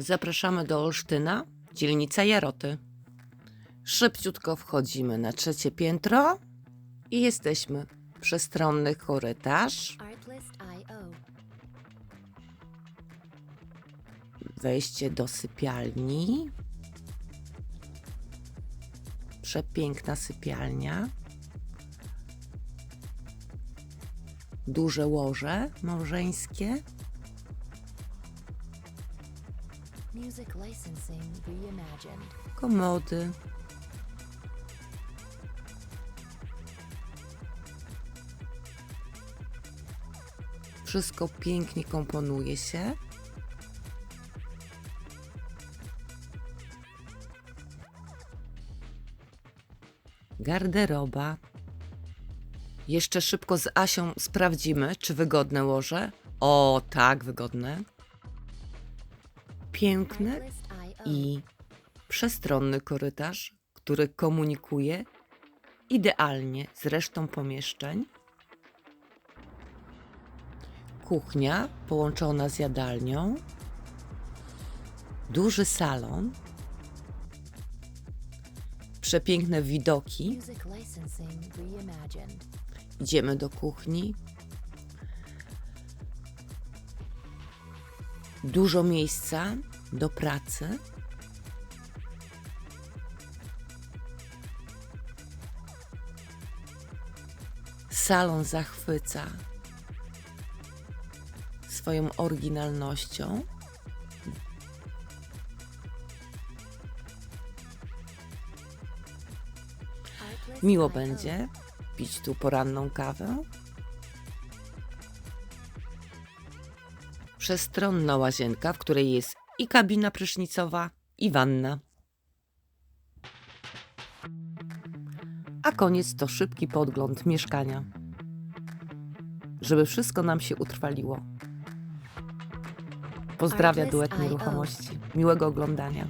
Zapraszamy do Olsztyna, dzielnica Jaroty. Szybciutko wchodzimy na trzecie piętro i jesteśmy. Przestronny korytarz, wejście do sypialni. Przepiękna sypialnia. Duże łoże małżeńskie. Komody. Wszystko pięknie komponuje się. Garderoba. Jeszcze szybko z Asią sprawdzimy, czy wygodne łoże. O, tak, wygodne. Artlist.io. i przestronny korytarz, który komunikuje idealnie z resztą pomieszczeń. Kuchnia połączona z jadalnią. Duży salon. Przepiękne widoki. Idziemy do kuchni. Dużo miejsca do pracy. Salon zachwyca swoją oryginalnością. Miło będzie pić tu poranną kawę. Przestronna łazienka, w której jest i kabina prysznicowa, i wanna. A koniec to szybki podgląd mieszkania. Żeby wszystko nam się utrwaliło. Pozdrawia duet nieruchomości. Miłego oglądania.